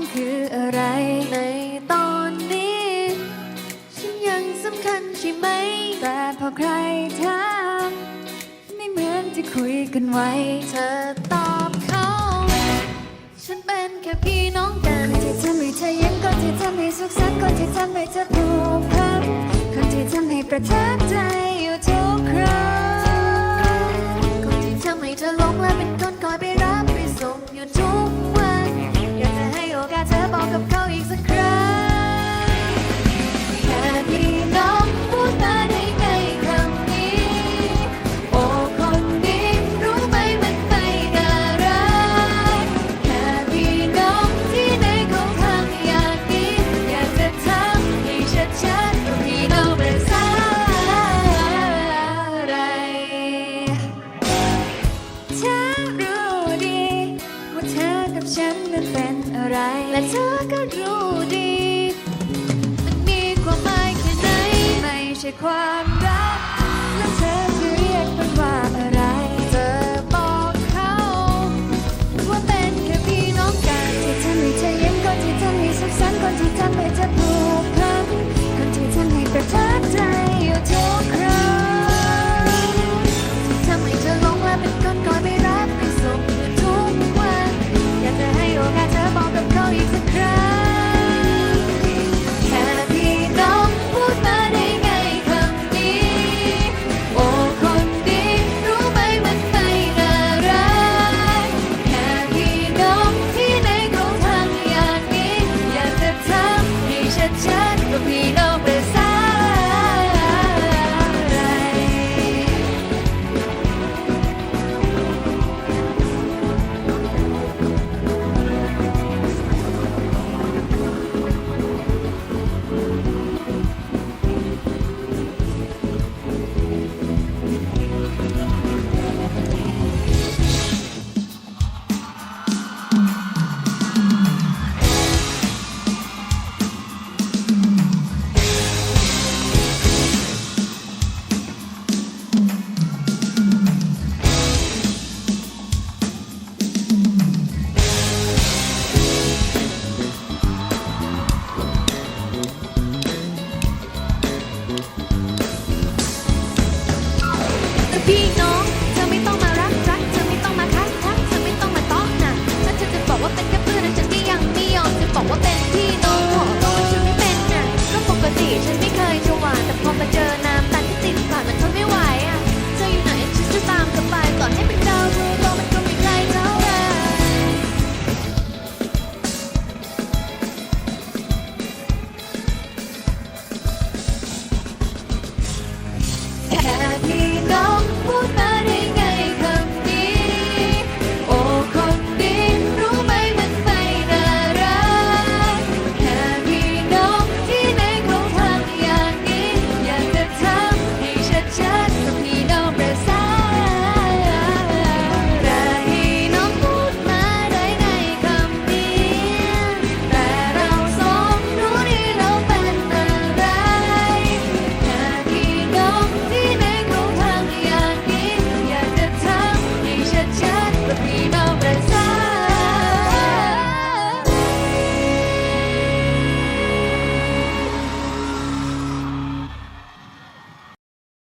ฉันคืออะไรในตอนนี้ ฉันยังสำคัญใช่ไหม แต่พอใครถามไม่เหมือนที่คุยกันไว้ เธอตอบเขา ฉันเป็นแค่พี่น้องกันคนที่ทำให้เธอยิ้มคนที่ทำให้สุขสันต์คนที่ทำให้เธอผูกพันคนที่ทำให้ประทับใจอยู่ทุกครั้ง เธอก็รู้ดี มันมีความหมายแค่ไหน ไม่ใช่ความรัก และเธอจะเรียกมันว่าอะไร เธอบอกเขา ว่าเป็นแค่พี่น้องกันที่ทำให้เธอยิ้มก็ที่ทำให้สุขสันต์ก็ที่ทำใไม่จะพูด the time.